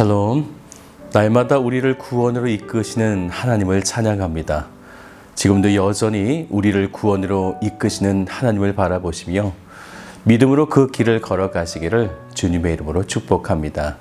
샬롬. 날마다 우리를 구원으로 이끄시는 하나님을 찬양합니다. 지금도 여전히 우리를 구원으로 이끄시는 하나님을 바라보시며 믿음으로 그 길을 걸어가시기를 주님의 이름으로 축복합니다.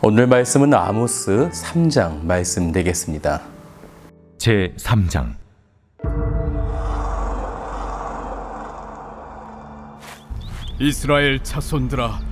오늘 말씀은 아모스 3장 말씀 되겠습니다. 제 3장 이스라엘 자손들아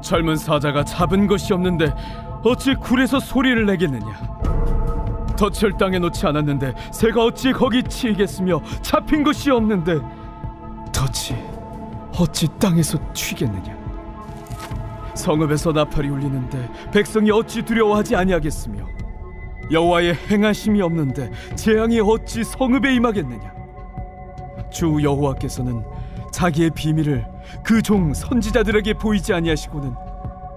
젊은 사자가 잡은 것이 없는데 어찌 굴에서 소리를 내겠느냐? 덫을 땅에 놓지 않았는데 새가 어찌 거기 치이겠으며 잡힌 것이 없는데 덫이 어찌 땅에서 튀겠느냐? 성읍에서 나팔이 울리는데 백성이 어찌 두려워하지 아니하겠으며 여호와의 행하심이 없는데 재앙이 어찌 성읍에 임하겠느냐? 주 여호와께서는 자기의 비밀을 그 종 선지자들에게 보이지 아니하시고는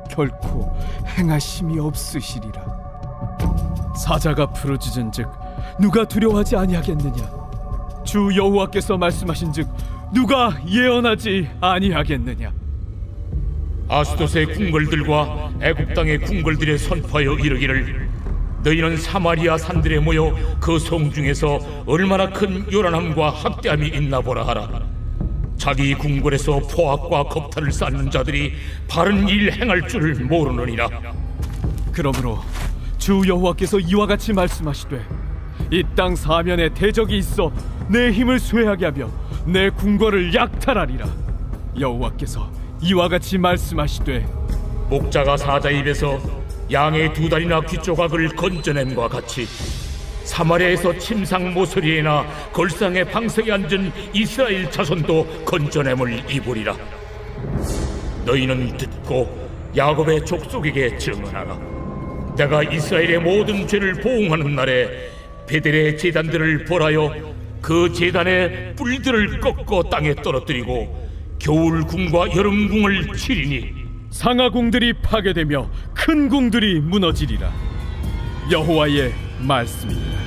결코 행하심이 없으시리라. 사자가 부르짖은즉 누가 두려워하지 아니하겠느냐? 주 여호와께서 말씀하신즉 누가 예언하지 아니하겠느냐? 아스도스의 궁궐들과 애굽 땅의 궁궐들에 선포하여 이르기를 너희는 사마리아 산들에 모여 그 성 중에서 얼마나 큰 요란함과 학대함이 있나 보라 하라 자기 궁궐에서 포악과 겁탈을 쌓는 자들이 바른 일 행할 줄을 모르느니라. 그러므로 주 여호와께서 이와 같이 말씀하시되 이 땅 사면에 대적이 있어 내 힘을 쇠하게 하며 내 궁궐을 약탈하리라. 여호와께서 이와 같이 말씀하시되 목자가 사자 입에서 양의 두 다리나 귀 조각을 건져냄과 같이 사마리아에서 침상 모서리에나 걸상의 방석에 앉은 이스라엘 자손도 건져냄을 입으리라. 너희는 듣고 야곱의 족속에게 증언하라. 내가 이스라엘의 모든 죄를 보응하는 날에 베델의 제단들을 벌하여 그 제단의 뿔들을 꺾어 땅에 떨어뜨리고 겨울 궁과 여름 궁을 치리니 상하궁들이 파괴되며 큰 궁들이 무너지리라. 여호와의 말씀입니다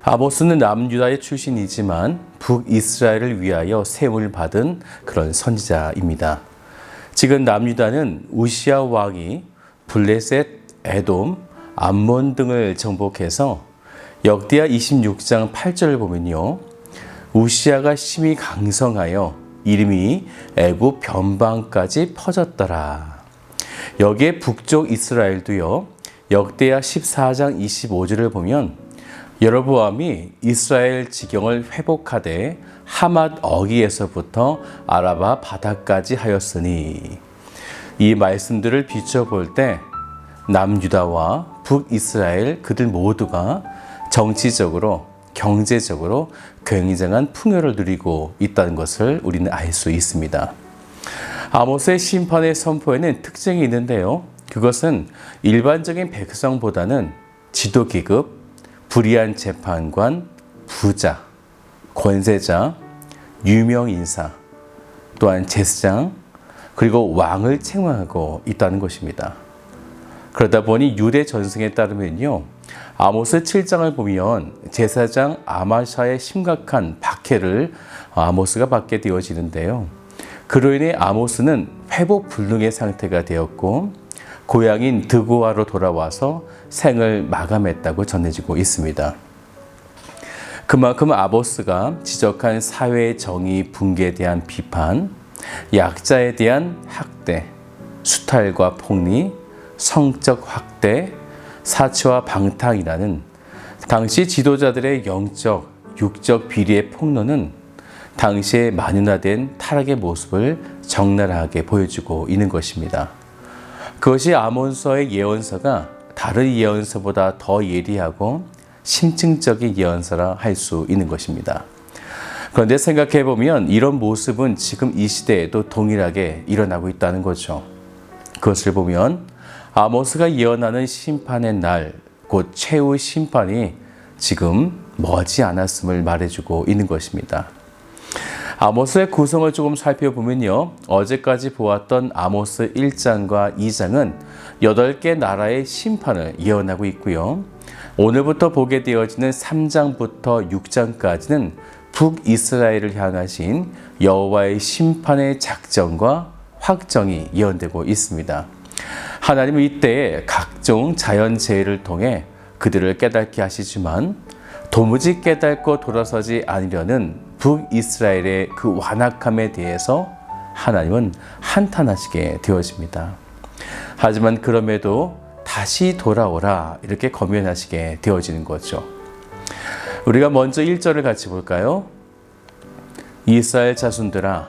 아모스는 남유다의 출신이지만 북이스라엘을 위하여 세움을 받은 그런 선지자입니다. 지금 남유다는 우시아 왕이 블레셋, 에돔, 암몬 등을 정복해서 역대하 26장 8절을 보면요. 우시아가 심히 강성하여 이름이 애굽 변방까지 퍼졌더라. 여기에 북쪽 이스라엘도요. 역대하 14장 25절을 보면 여로보암이 이스라엘 지경을 회복하되 하맛 어기에서부터 아라바 바다까지 하였으니 이 말씀들을 비춰볼 때 남유다와 북이스라엘 그들 모두가 정치적으로 경제적으로 굉장한 풍요를 누리고 있다는 것을 우리는 알 수 있습니다. 아모스의 심판의 선포에는 특징이 있는데요. 그것은 일반적인 백성보다는 지도기급, 불의한 재판관, 부자, 권세자, 유명 인사, 또한 제사장, 그리고 왕을 책망하고 있다는 것입니다. 그러다 보니 유대 전승에 따르면요. 아모스 7장을 보면 제사장 아마샤의 심각한 박해를 아모스가 받게 되어지는데요. 그로 인해 아모스는 회복 불능의 상태가 되었고 고향인 드고아로 돌아와서 생을 마감했다고 전해지고 있습니다. 그만큼 아보스가 지적한 사회의 정의 붕괴에 대한 비판, 약자에 대한 학대, 수탈과 폭리, 성적 확대, 사치와 방탕이라는 당시 지도자들의 영적, 육적 비리의 폭로는 당시의 만연화된 타락의 모습을 적나라하게 보여주고 있는 것입니다. 그것이 아몬서의 예언서가 다른 예언서보다 더 예리하고 심층적인 예언서라 할 수 있는 것입니다. 그런데 생각해 보면 이런 모습은 지금 이 시대에도 동일하게 일어나고 있다는 거죠. 그것을 보면 아모스가 예언하는 심판의 날, 곧 최후 심판이 지금 머지 않았음을 말해주고 있는 것입니다. 아모스의 구성을 조금 살펴보면요. 어제까지 보았던 아모스 1장과 2장은 8개 나라의 심판을 예언하고 있고요. 오늘부터 보게 되어지는 3장부터 6장까지는 북이스라엘을 향하신 여호와의 심판의 작정과 확정이 예언되고 있습니다. 하나님은 이때 각종 자연재해를 통해 그들을 깨닫게 하시지만 도무지 깨닫고 돌아서지 않으려는 북이스라엘의 그 완악함에 대해서 하나님은 한탄하시게 되어집니다. 하지만 그럼에도 다시 돌아오라 이렇게 검연하시게 되어지는 거죠. 우리가 먼저 1절을 같이 볼까요? 이스라엘 자손들아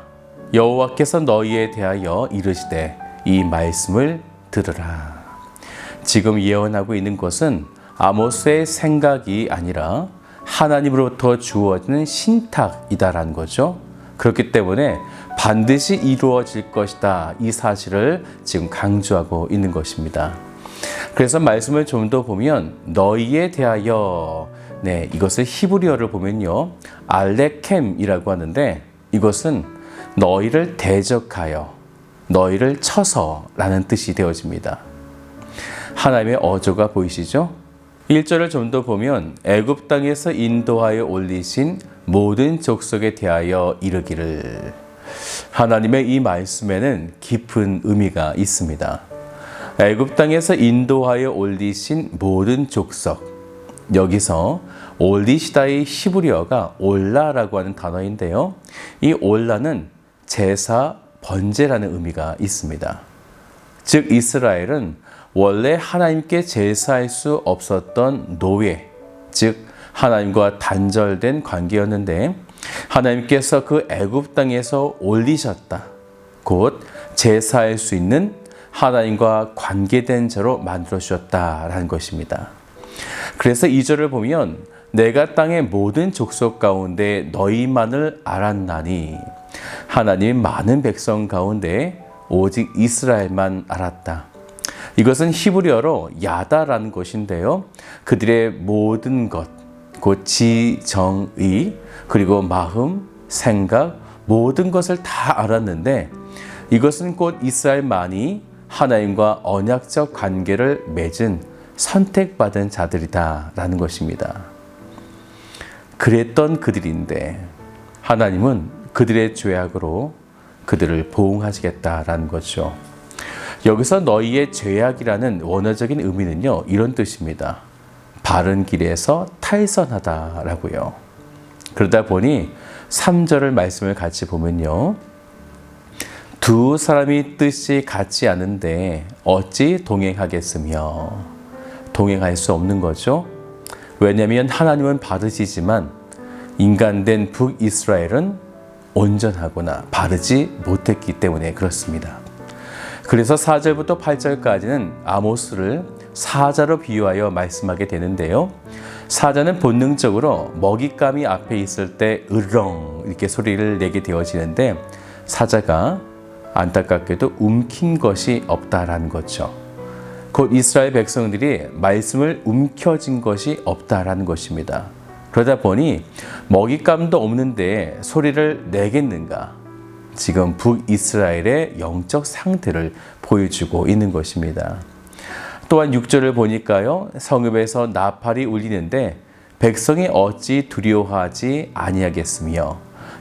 여호와께서 너희에 대하여 이르시되 이 말씀을 들으라. 지금 예언하고 있는 것은 아모스의 생각이 아니라 하나님으로부터 주어지는 신탁이다라는 거죠. 그렇기 때문에 반드시 이루어질 것이다. 이 사실을 지금 강조하고 있는 것입니다. 그래서 말씀을 좀 더 보면 너희에 대하여 네, 이것을 히브리어를 보면요. 알레켐이라고 하는데 이것은 너희를 대적하여 너희를 쳐서라는 뜻이 되어집니다. 하나님의 어조가 보이시죠? 1절을 좀 더 보면 애굽 땅에서 인도하여 올리신 모든 족속에 대하여 이르기를 하나님의 이 말씀에는 깊은 의미가 있습니다. 애굽 땅에서 인도하여 올리신 모든 족속 여기서 올리시다의 히브리어가 올라라고 하는 단어인데요. 이 올라는 제사 번제라는 의미가 있습니다. 즉 이스라엘은 원래 하나님께 제사할 수 없었던 노예, 즉 하나님과 단절된 관계였는데 하나님께서 그 애굽 땅에서 올리셨다. 곧 제사할 수 있는 하나님과 관계된 자로 만들어 주셨다라는 것입니다. 그래서 이절을 보면 내가 땅의 모든 족속 가운데 너희만을 알았나니 하나님 많은 백성 가운데 오직 이스라엘만 알았다. 이것은 히브리어로 야다라는 것인데요. 그들의 모든 것, 곧 지정의, 그리고 마음, 생각, 모든 것을 다 알았는데 이것은 곧 이스라엘만이 하나님과 언약적 관계를 맺은 선택받은 자들이다라는 것입니다. 그랬던 그들인데 하나님은 그들의 죄악으로 그들을 보응하시겠다라는 거죠. 여기서 너희의 죄악이라는 원어적인 의미는요, 이런 뜻입니다. 바른 길에서 탈선하다라고요. 그러다 보니 3절을 말씀을 같이 보면요. 두 사람이 뜻이 같지 않은데 어찌 동행하겠으며 동행할 수 없는 거죠. 왜냐하면 하나님은 바르시지만 인간된 북이스라엘은 온전하거나 바르지 못했기 때문에 그렇습니다. 그래서 4절부터 8절까지는 아모스를 사자로 비유하여 말씀하게 되는데요. 사자는 본능적으로 먹잇감이 앞에 있을 때 으렁 이렇게 소리를 내게 되어지는데 사자가 안타깝게도 움킨 것이 없다라는 거죠. 곧 이스라엘 백성들이 말씀을 움켜쥔 것이 없다라는 것입니다. 그러다 보니 먹잇감도 없는데 소리를 내겠는가? 지금 북이스라엘의 영적 상태를 보여주고 있는 것입니다. 또한 6절을 보니까요. 성읍에서 나팔이 울리는데 백성이 어찌 두려워하지 아니하겠으며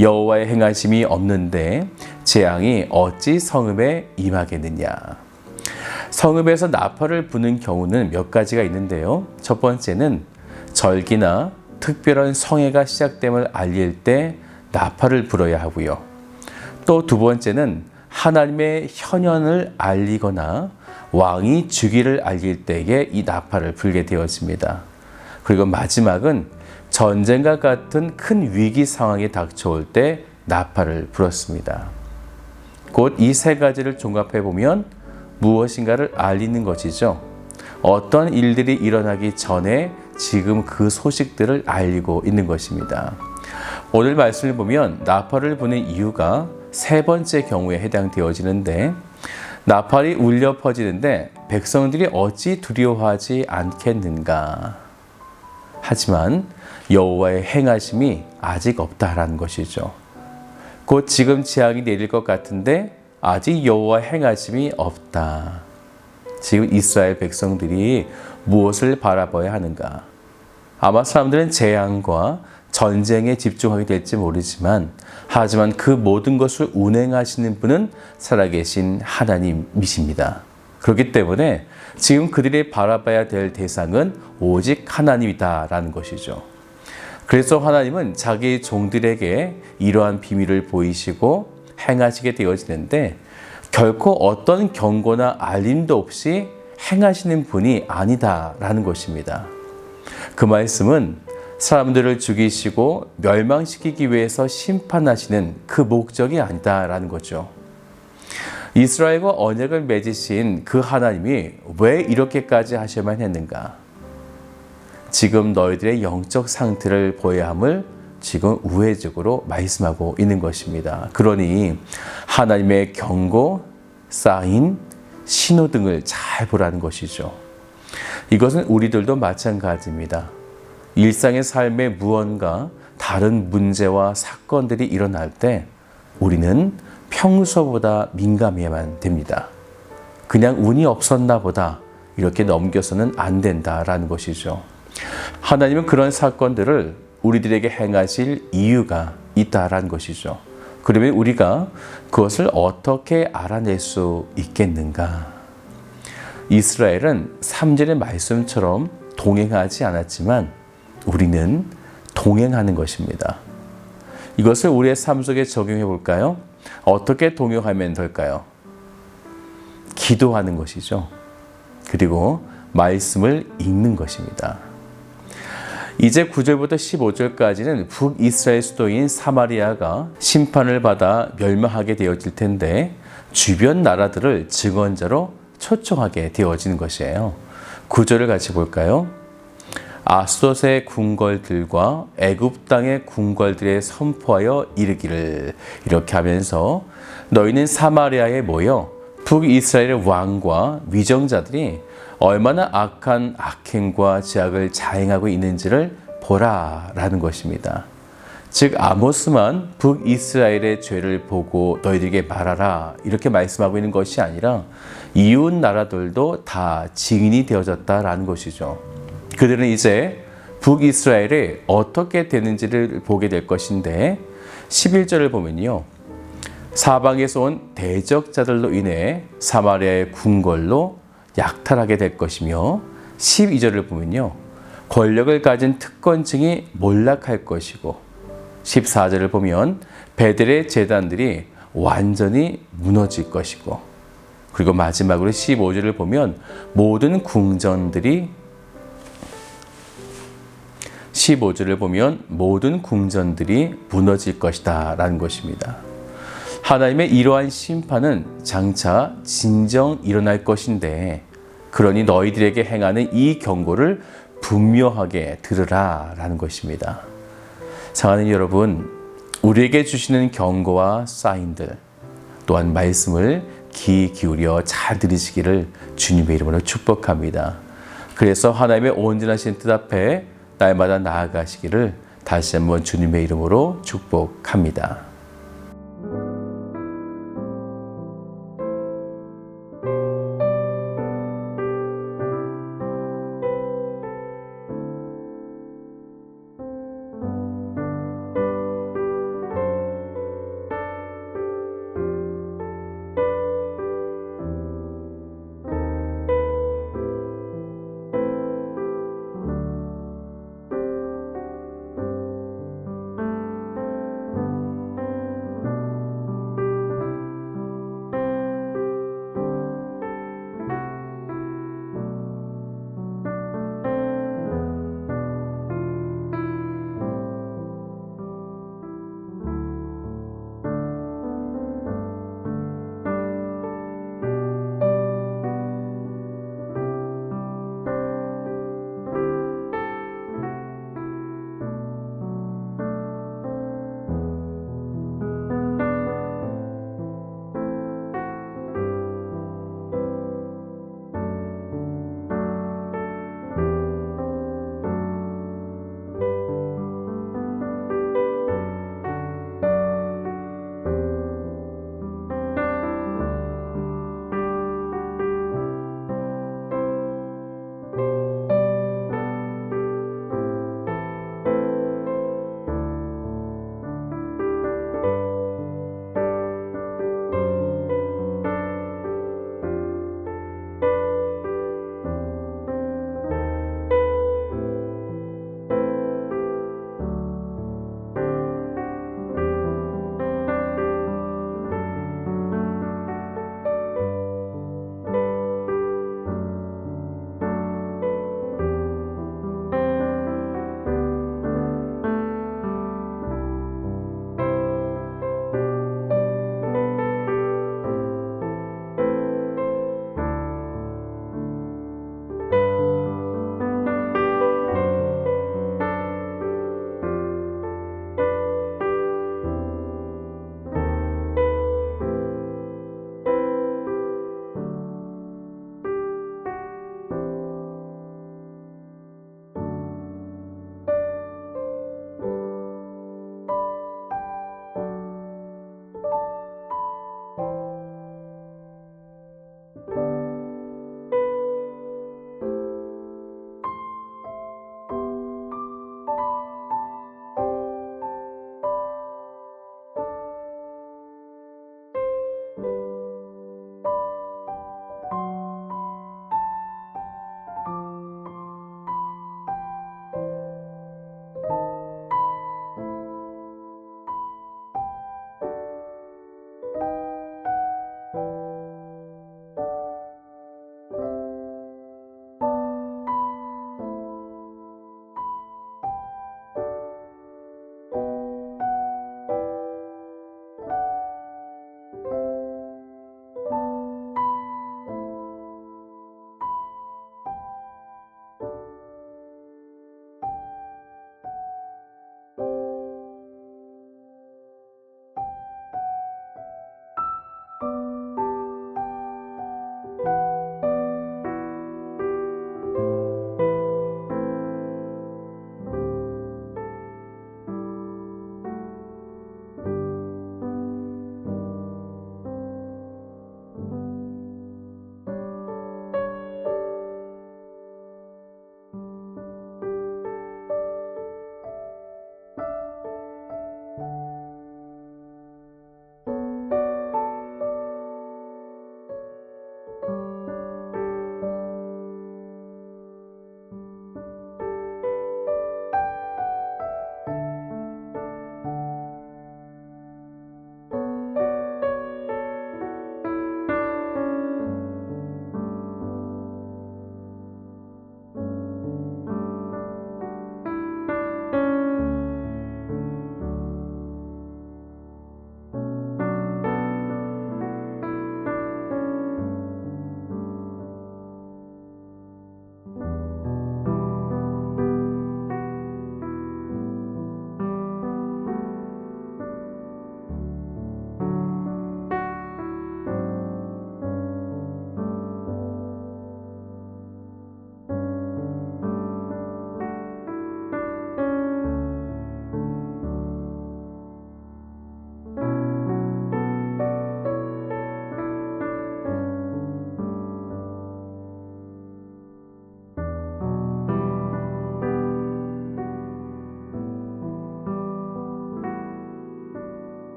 여호와의 행하심이 없는데 재앙이 어찌 성읍에 임하겠느냐. 성읍에서 나팔을 부는 경우는 몇 가지가 있는데요. 첫 번째는 절기나 특별한 성회가 시작됨을 알릴 때 나팔을 불어야 하고요. 또 두 번째는 하나님의 현현을 알리거나 왕이 주기를 알릴 때에 이 나팔을 불게 되었습니다. 그리고 마지막은 전쟁과 같은 큰 위기 상황이 닥쳐올 때 나팔을 불었습니다. 곧 이 세 가지를 종합해 보면 무엇인가를 알리는 것이죠. 어떤 일들이 일어나기 전에 지금 그 소식들을 알리고 있는 것입니다. 오늘 말씀을 보면 나팔을 부는 이유가 세 번째 경우에 해당되어지는데 나팔이 울려 퍼지는데 백성들이 어찌 두려워하지 않겠는가? 하지만 여호와의 행하심이 아직 없다라는 것이죠. 곧 지금 재앙이 내릴 것 같은데 아직 여호와 행하심이 없다. 지금 이스라엘 백성들이 무엇을 바라봐야 하는가? 아마 사람들은 재앙과 전쟁에 집중하게 될지 모르지만 하지만 그 모든 것을 운행하시는 분은 살아계신 하나님이십니다. 그렇기 때문에 지금 그들이 바라봐야 될 대상은 오직 하나님이다라는 것이죠. 그래서 하나님은 자기 종들에게 이러한 비밀을 보이시고 행하시게 되어지는데 결코 어떤 경고나 알림도 없이 행하시는 분이 아니다라는 것입니다. 그 말씀은 사람들을 죽이시고 멸망시키기 위해서 심판하시는 그 목적이 아니다라는 거죠. 이스라엘과 언약을 맺으신 그 하나님이 왜 이렇게까지 하셔야만 했는가? 지금 너희들의 영적 상태를 보여야 함을 지금 우회적으로 말씀하고 있는 것입니다. 그러니 하나님의 경고, 사인, 신호 등을 잘 보라는 것이죠. 이것은 우리들도 마찬가지입니다. 일상의 삶에 무언가 다른 문제와 사건들이 일어날 때 우리는 평소보다 민감해야만 됩니다. 그냥 운이 없었나 보다 이렇게 넘겨서는 안 된다라는 것이죠. 하나님은 그런 사건들을 우리들에게 행하실 이유가 있다라는 것이죠. 그러면 우리가 그것을 어떻게 알아낼 수 있겠는가? 이스라엘은 3절의 말씀처럼 동행하지 않았지만 우리는 동행하는 것입니다. 이것을 우리의 삶 속에 적용해 볼까요? 어떻게 동행하면 될까요? 기도하는 것이죠. 그리고 말씀을 읽는 것입니다. 이제 9절부터 15절까지는 북이스라엘 수도인 사마리아가 심판을 받아 멸망하게 되어질 텐데 주변 나라들을 증언자로 초청하게 되어지는 것이에요. 9절을 같이 볼까요? 아스돗의 궁궐들과 애굽 땅의 궁궐들에 선포하여 이르기를 이렇게 하면서 너희는 사마리아에 모여 북이스라엘의 왕과 위정자들이 얼마나 악한 악행과 죄악을 자행하고 있는지를 보라라는 것입니다. 즉 아모스만 북이스라엘의 죄를 보고 너희들에게 말하라 이렇게 말씀하고 있는 것이 아니라 이웃 나라들도 다 증인이 되어졌다라는 것이죠. 그들은 이제 북이스라엘이 어떻게 되는지를 보게 될 것인데 11절을 보면요. 사방에서 온 대적자들로 인해 사마리아의 궁궐로 약탈하게 될 것이며 12절을 보면요. 권력을 가진 특권층이 몰락할 것이고 14절을 보면 베델의 재단들이 완전히 무너질 것이고 그리고 마지막으로 15절을 보면 모든 궁전들이 15절을 보면 모든 궁전들이 무너질 것이다 라는 것입니다. 하나님의 이러한 심판은 장차 진정 일어날 것인데 그러니 너희들에게 행하는 이 경고를 분명하게 들으라 라는 것입니다. 사랑하는 여러분, 우리에게 주시는 경고와 사인들 또한 말씀을 귀 기울여 잘 들으시기를 주님의 이름으로 축복합니다. 그래서 하나님의 온전하신 뜻 앞에 날마다 나아가시기를 다시 한번 주님의 이름으로 축복합니다.